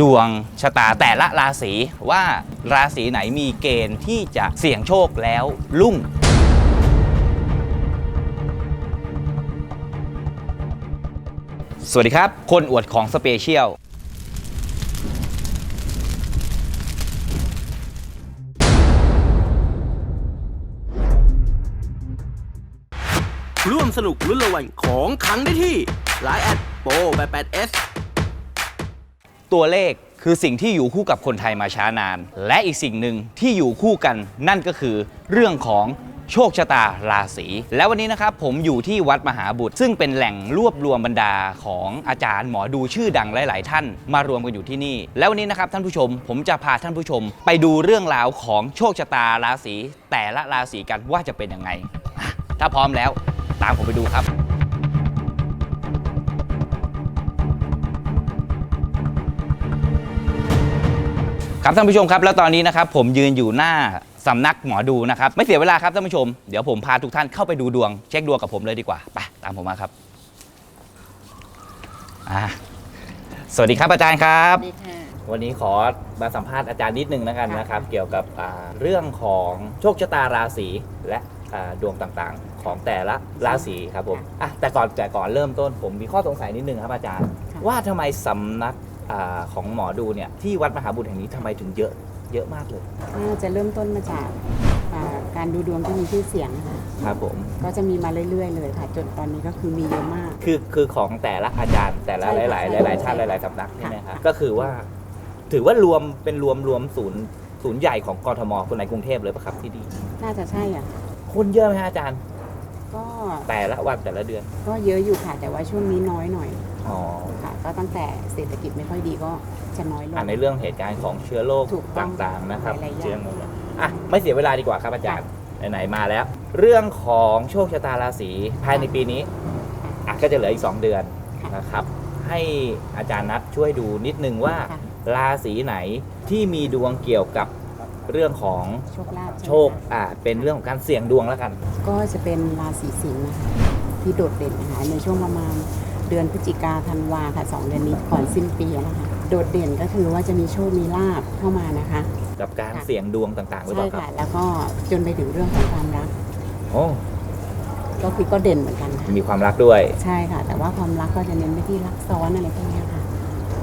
ดวงชะตาแต่ละราศีว่าราศีไหนมีเกณฑ์ที่จะเสี่ยงโชคแล้วรุ่งสวัสดีครับ คนอวดของสเปเชียล ร่วมสนุกลุ้นรางวัลของครั้งได้ที่ Line แอดโปแปด s ตัวเลขคือสิ่งที่อยู่คู่กับคนไทยมาช้านาน และอีกสิ่งหนึ่งที่อยู่คู่กันนั่นก็คือเรื่องของโชคชะตาราศีและวันนี้นะครับผมอยู่ที่วัดมหาบุตร ซึ่งเป็นแหล่งรวบรวมบรรดาของอาจารย์หมอดูชื่อดังหลาย ๆ ท่านมารวมกันอยู่ที่นี่ แล้ววันนี้นะครับท่านผู้ชม ผมจะพาท่านผู้ชม ไปดูเรื่องราวของโชคชะตาราศีแต่ละราศีกันว่าจะเป็นยังไง ถ้าพร้อมแล้ว ตามผมไปดูครับ ครับท่านผู้ชมครับ แล้วตอนนี้นะครับผมยืนอยู่หน้าสำนักหมอดูนะครับ ไม่เสียเวลาครับท่านผู้ชม เดี๋ยวผมพาทุกท่านเข้าไปดูดวง เช็คดวงกับผมเลยดีกว่า ไปตามผมมาครับอ่าสวัสดีครับอาจารย์ครับ ดีค่ะ วันนี้ขอมาสัมภาษณ์อาจารย์นิดนึงนะครับนะครับ เกี่ยวกับอ่าเรื่องของโชคชะตาราศีและอ่าดวงต่างๆ ของแต่ละราศีครับผมอะแต่ก่อนแต่ก่อนเริ่มต้นผมมีข้อสงสัยนิดนึงครับอาจารย์ค่ะว่าทำไมสำนัก อาของหมอดูเนี่ยที่วัดมหาบุตรแห่งนี้ทำไมถึงเยอะเยอะมากเลยน่าจะเริ่มต้นมาจากอ่าการดูดวงที่มีชื่อเสียงค่ะครับผมก็จะมีมาเรื่อย ๆ เลยค่ะ จนตอนนี้ก็คือมีเยอะมาก คือคือของแต่ละอาจารย์แต่ละใช่หค่ะลายใช่ๆหลายๆท่านหใช่ลายๆสำนักใช่ไหมค่ะคะก็คือว่า ถือว่ารวมเป็นรวมรวมศูนย์ศูนย์ใหญ่ของกทมคนในกรุงเทพเลยปะครับที่ดีน่าจะใช่อะคนเยอะไหมฮะอาจารย์ ก็แต่ละวันแต่ละเดือน ก็เยอะอยู่ค่ะ แต่ว่าช่วงนี้น้อยหน่อยอ๋อค่ะ ก็ตั้งแต่เศรษฐกิจไม่ค่อยดีก็จะน้อยลง อ่านในเรื่องเหตุการณ์ของเชื้อโรคถูกต้องต่างๆนะครับหลายๆอย่าง เชื้อโรคอะไม่เสียเวลาดีกว่าครับอาจารย์ไหนๆมาแล้ว เรื่องของโชคชะตาราศีภายในปีนี้อะก็จะเหลืออีก 2 เดือนค่ะนะครับ ให้อาจารย์นัดช่วยดูนิดนึงว่า ค่ะ ราศีไหนที่มีดวงเกี่ยวกับ เรื่องของโชคลาภโชคอ่าเป็นเรื่องของการเสี่ยงดวงแล้วกัน ก็จะเป็นราศีสิงห์นะคะที่โดดเด่นนะคะในช่วงประมาณเดือนพฤศจิกาธันวาค่ะสองเดือนนี้ก่อนสิ้นปีนะคะโดดเด่นก็คือว่าจะมีโชคมีลาบเข้ามานะคะกับการค่ะเสี่ยงดวงต่างๆหรือเปใช่ล่าครัค่ะบแล้วก็จนไปถึงเรื่องของความรัก โอ้ก็คือก็เด่นเหมือนกันค่ะมีความรักด้วยใช่ค่ะ แต่ว่าความรักก็จะเน้นไปที่รักซ้อนอะไรพวกเนี้ยค่ะ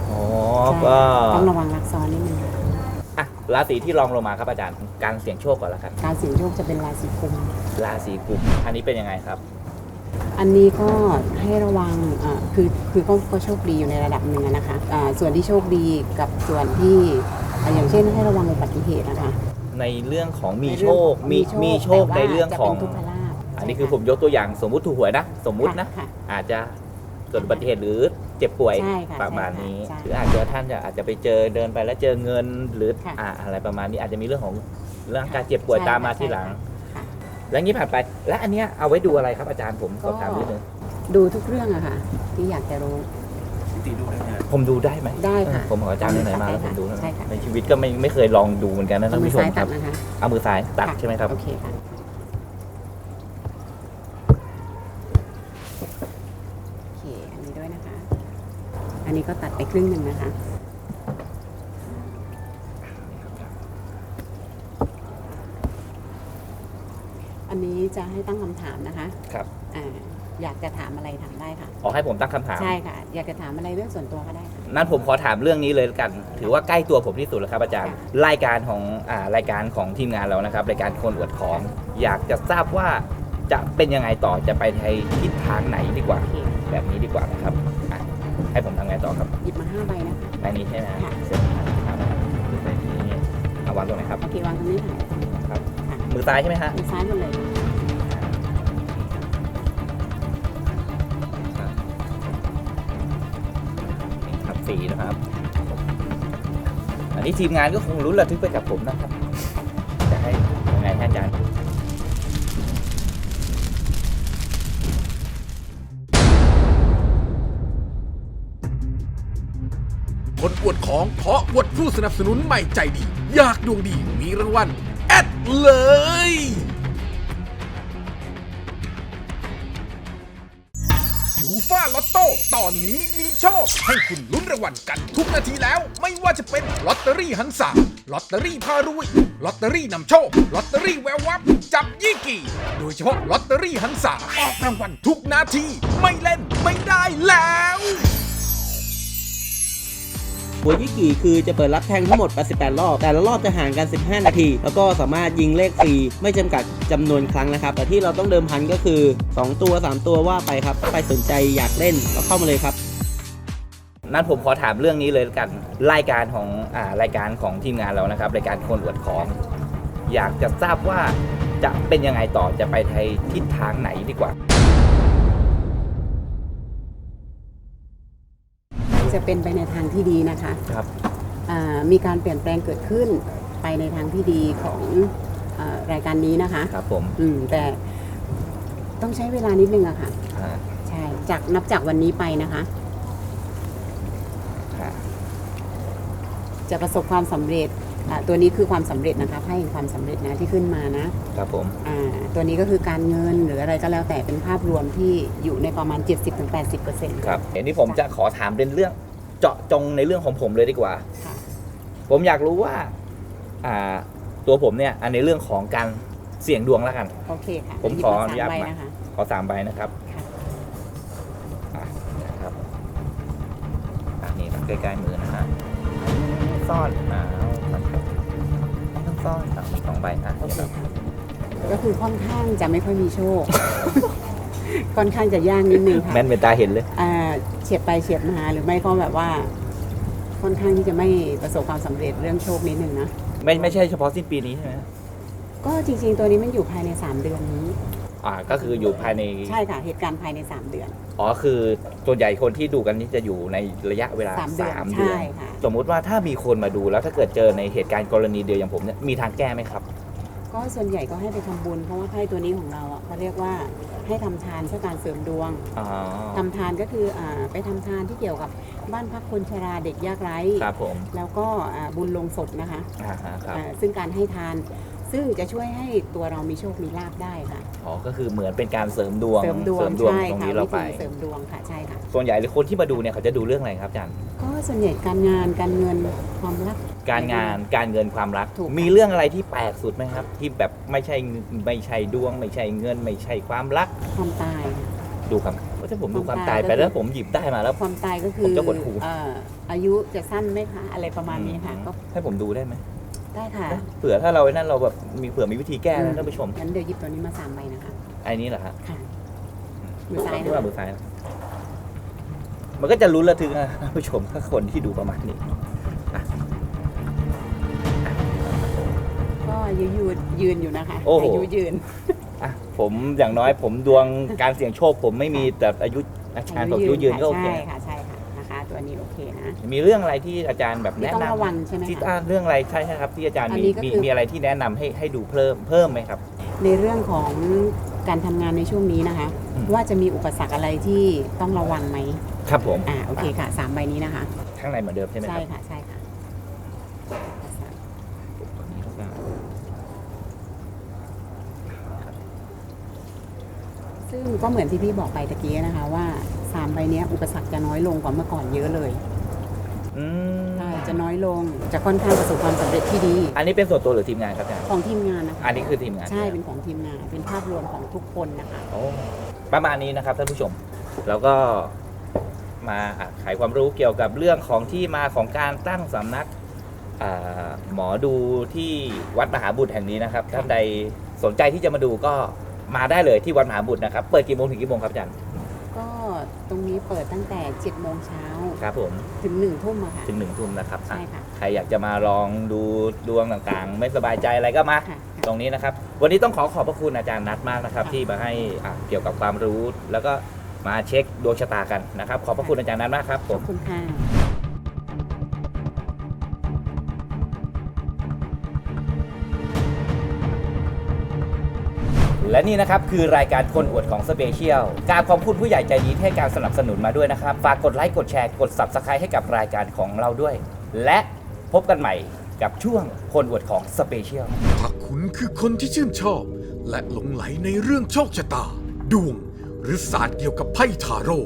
อ๋อใช่ก็ต้องระวังรักซ้อนนิดนึงอะ ราศีที่รองลงมาครับอาจารย์การเสี่ยงโชคก่อนแล้วกันการเสี่ยงโชคจะเป็นราศีกุม ราศีกุมอันนี้เป็นยังไงครับ อันนี้ก็ให้ระวังอ่าคือคือก็ก็โชคดีอยู่ในระดับหนึ่งอะนะคะอ่าส่วนที่โชคดีกับส่วนที่อ่าอย่างเช่นให้ระวังอุบัติเหตุนะคะในเรื่องของมีในโชเรื่องคมีมีโชคแต่ว่าในเรื่องของ จะเป็นทุกขลาภอันนี้ใช่คือผมยกตัวอย่างสมมุติถูกหวยนะ สมมุตินะ ค่อาจจะ เกิดอุบัติเหตุหรือเจ็บป่วยใช่ค่ะประมาณนี้ใช่หรืออาจจะท่านจะอาจจะไปเจอเดินไปแล้วเจอเงินหรือค่ะอ่าอะไรประมาณนี้อาจจะมีเรื่องของเรื่องการเจ็บป่วยใช่ตามมาค่ะทีหลัง ค่ะ แล้วงี้ผ่านไป และอันเนี้ยเอาไว้ดูอะไรครับอาจารย์ผมสอบถามนิดนึงดูทุกเรื่องอะค่ะ ที่อยากจะรู้ผมดูได้ไหมได้ค่ะผมของอาจารย์ไหนๆมาแล้วผได้มค่ะดูนะใช่ค่ะ ในชีวิตก็ไม่ไม่เคยลองดูเหมือนกันนะเอาท่านมือผู้ชมซ้ายคตัรัดบนะคะเอามือซ้ายตัดค่ะใช่ไหมครับ โอเคค่ะโอเค อันนี้ด้วยนะคะ อั นนี้ก็ตัดไปครึ่งหนึ่งนะคะอันนี้จะให้ตั้งคำถามนะคะครับอ่าอยากจะถามอะไรถามได้ค่ะขอให้ผมตั้งคำถาม ใช่ค่ะ อยากจะถามอะไรเรื่องส่วนตัวก็ได้ค่ะ นั่นผมขอถามเรื่องนี้เลยละกัน ถือว่าใกล้ตัวผมที่สุดแล้วครับอาจารย์ รายการของอ่ารายการของทีมงานเรานะครับ รายการคนอวดของ อยากจะทราบว่าจะเป็นยังไงต่อ จะไปในทิศทางไหนดีกว่า โอเค แบบนี้ดีกว่านะครับอะ ให้ผมทำไงต่อครับหยิบมาห้าใบนะคะในนี้ใช่ไหมค่ะ เสร็จครับในนี้เอาวางตรงไหนครับโอเควางตรงนี้ค่ะครับค่ะมือซ้ายใช่ไหมฮะ มือซ้ายหมดเลยนี่ครับสีนะครับ อันนี้ทีมงานก็คงรุ้นระทึกไปกับผมนะครับ จะให้ยังไงให้อาจารย์ อวดของขออวดผู้สนับสนุนใหม่ใจดี อยากดวงดีมีรางวัลแอดเลย ยูฟ่าลอตโต้ตอนนี้มีโชค ให้คุณลุ้นรางวัลกันทุกนาทีแล้ว ไม่ว่าจะเป็นลอตเตอรี่หันษาลอตเตอรี่พารวยลอตเตอรี่นำโชคลอตเตอรี่แวววับ จับยี่กี่ โดยเฉพาะลอตเตอรี่หันษาออกรางวัลทุกนาที ไม่เล่นไม่ได้แล้ว หัวยี่กี่คือจะเปิดรับแทงทั้งหมด 88 รอบ แต่ละรอบจะห่างกัน 15 นาที แล้วก็สามารถยิงเลขฟรีไม่จำกัดจำนวนครั้งนะครับ แต่ที่เราต้องเดิมพันก็คือ 2 ตัว 3 ตัวว่าไปครับถ้าใครสนใจอยากเล่นก็เข้ามาเลยครับนั้นผมขอถามเรื่องนี้เลยกันรายการของอ่ารายการของทีมงานเรานะครับรายการคนอวดของ อยากจะทราบว่าจะเป็นยังไงต่อจะไปในทิศทางไหนดีกว่า จะเป็นไปในทางที่ดีนะคะครับอ่ามีการเปลี่ยนแปลงเกิดขึ้นไปในทางที่ดีของอารายการนี้นะคะครับผมอืมแต่ต้องใช้เวลานิดนึงอะค่ะอ่าใช่จากนับจากวันนี้ไปนะคะ อ่าจะประสบความสำเร็จ อ่าตัวนี้คือความสำเร็จนะคะให้ความสำเร็จนะที่ขึ้นมานะครับผม อ่าตัวนี้ก็คือการเงินหรืออะไรก็แล้วแต่เป็นภาพรวมที่อยู่ในประมาณ 70-80%ครับเห็นที่ผมจะขอถามเป็นเรื่องเจาะจงในเรื่องของผมเลยดีกว่า ค่ะ ผมอยากรู้ว่า อ่า ตัวผมเนี่ยอันในเรื่องของการเสี่ยงดวงแล้วกัน โอเคค่ะผมขออนุญาต หยิบมามสใบนะคะ ขอสามใบนะครับค่ะ อะนะครับอะนี่ใกล้ๆมือนะฮะซ่อนอ่ามัน ต้องซ่อนอะสองใบอะโอเดี๋ยวเคครับค่ะก็คือค่อนข้างจะไม่ค่อยมีโชค ค่อนข้างจะยากนิดนึงค่ะแม่นเป็นตาเห็นเลย อ่าเฉียดไปเฉียดมาหรือไม่ก็แบบว่า ค่อนข้างที่จะไม่ประสบความสำเร็จเรื่องโชคนิดนึงนะ ไม่ไม่ใช่เฉพาะสิ้นปีนี้ใช่ไหมก็จริงๆตัวนี้มันอยู่ภายใน 3 เดือนนี้ อ่าก็คืออยู่ภายในใช่ค่ะเหตุการณ์ภายใน 3 เดือน อ๋อคือส่วนใหญ่คนที่ดูกันนี่จะอยู่ในระยะเวลาสามเดือนสามเดือน ใช่ค่ะ สมมุติว่าถ้ามีคนมาดูแล้วถ้าเกิดเจอในเหตุการณ์กรณีเดียวอย่างผมเนี่ยมีทางแก้ไหมครับ ก็ส่วนใหญ่ก็ให้ไปทำบุญ เพราะว่าไพ่ตัวนี้ของเราอะเขาเรียกว่าให้ทำทานเพื่อการเสริมดวงอ๋อทำทานก็คืออ่าไปทำทานที่เกี่ยวกับบ้านพักคนชราเด็กยากไร้ ครับผมแล้วก็อ่าบุญลงศพนะคะอ่าฮะครับ อ่าซึ่งการให้ทาน ซึ่งจะช่วยให้ตัวเรามีโชคมีลาภได้ค่ะ อ๋อก็คือเหมือนเป็นการเสริมดวงเสริมดวงดวงใช่ตรงค่ะนี้เราวิไป ธีเสริมดวงค่ะใช่ค่ะ ส่วนใหญ่หรือคนที่มาดูเนี่ยเขาจะดูเรื่องอะไรครับอาจารย์ ก็ส่วนใหญ่การงานการเงินความรัก การงานการเงินความรัก ถูกมีเรื่องอะไรที่แปลกสุดไหมครับ ที่แบบไม่ใช่ไม่ใช่ดวง ไม่ใช่เงิน ไม่ใช่ความรัก ความตายค่ะดูครับว่าถ้าผมดูความมคาวตาตายยก็ไปคือ แล้วผมหยิบได้มาแล้ว ความตายก็คืผอมจะหดหู่เอ่ออายุจะสั้นไหมคะ อะไรประมาณนี้ค่ะก็ ให้ผมดูได้ไหม ได้ค่ะเผื่อถ้าเราไอ้นั่นเราแบบมีเผื่อมีวิธีแก้นะท่านผู้ชม งั้นเดี๋ยวหยิบตัวนี้มาสามใบนะคะไอ้นี้เหรอฮะค่ะมือซ้ายหรืนะว่าคะมือซ้าย มันก็จะลุ้นระทึกนะท่านผู้ชมถ้าคนที่ดูประมาณนี้ก็อายุยืนยืนอยู่นะคะโอ้โหอายุยืนอะผมอย่างน้อยผมดวงการเสี่ยงโชคผมไม่มีแต่อายุอาจารย์บอกอายุยืนก็โอเคใช่ค่ะใช่ค่ะนะคะ ตัวนี้โอเคนะ มีเรื่องอะไรที่อาจารย์แบบที่แนะต้องนำระวังใช่ไหมที่คะ อ่าเรื่องอะไรใช่ใช่ครับ ที่อาจารย์อันมีนี้ก็มีคือ มีอะไรที่แนะนำให้ให้ดูเพิ่มเพิ่มไหมครับ ในเรื่องของการทำงานในช่วงนี้นะคะ อืม ว่าจะมีอุปสรรคอะไรที่ต้องระวังไหมครับผมอ่าโอเคค่ะสามใบนี้นะคะ ข้างในเหมือนเดิมใช่ไหมคใช่รับ ค่ะใช่ค่ะ ซึ่ งก็เหมือนที่พี่บอกไปตะกี้นะคะว่าสามใบเนี้ยอุปสรรคจะน้อยลงกว่าเมื่อก่อนเยอะเลยอืมใช่จะน้อยลงจะค่อนข้างประสบความสำเร็จที่ดี อันนี้เป็นส่วนตัวหรือทีมงานครับอาจารย์ของทีมงานนะคะอันนี้คือทีมงานใช่ไหมเป็นของทีมงาน เป็นภาพรวมของทุกคนนะคะโอ้ประมาณนี้นะครับท่านผู้ชมแล้วก็มาอะไขความรู้เกี่ยวกับเรื่องของที่มาของการตั้งสำนักอ่าหมอดูที่วัดมหาบุตรแห่งนี้นะครับ ท่านใดสนใจที่จะมาดูก็ มาได้เลยที่วัดมหาบุตรนะครับ เปิดกี่โมงถึงกี่โมงครับอาจารย์ก็ตรงนี้เปิดตั้งแต่7โมงเช้าครับผมถึง1ทุ่มอะค่ะ ถึงหนึ่งทุ่มนะครับอะใช่ค่ะ ใครอยากจะมาลองดูดวงต่างๆ ไม่สบายใจอะไรก็มา ค่ะ ตรงนี้นะครับ วันนี้ต้องขอขอบพระคุณอาจารย์นัทมากนะครับค่ะที่มาให้อะเกี่ยวกับความรู้ แล้วก็มาเช็คดวงชะตากันนะครับ ขอบพระคุณอาจารย์นัทมากครับผขอม บคุณค่ะ และนี่นะครับคือรายการคนอวดของสเปเชียลกราบขอบคุณผู้ใหญ่ใจดีให้การสนับสนุนมาด้วยนะครับ ฝากกดไลค์กดแชร์กด s u b สไครต์ให้กับรายการของเราด้วย และพบกันใหม่กับช่วงคนอวดของสเปเชียล ถ้าคุณคือคนที่ชื่นชอบ และหลงไหลในเรื่องโชคชะตา ดวง หรือศาสตร์เกี่ยวกับไพ่ทาโร่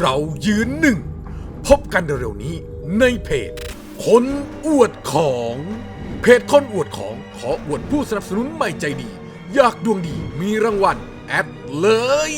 เรายืนหนึ่ง พบกันเร็วนี้ในเพจ คนอวดของ เพจคนอวดของขออวดผู้สนับสนุนใหม่ใจดี อยากดวงดีมีรางวัลแอดเลย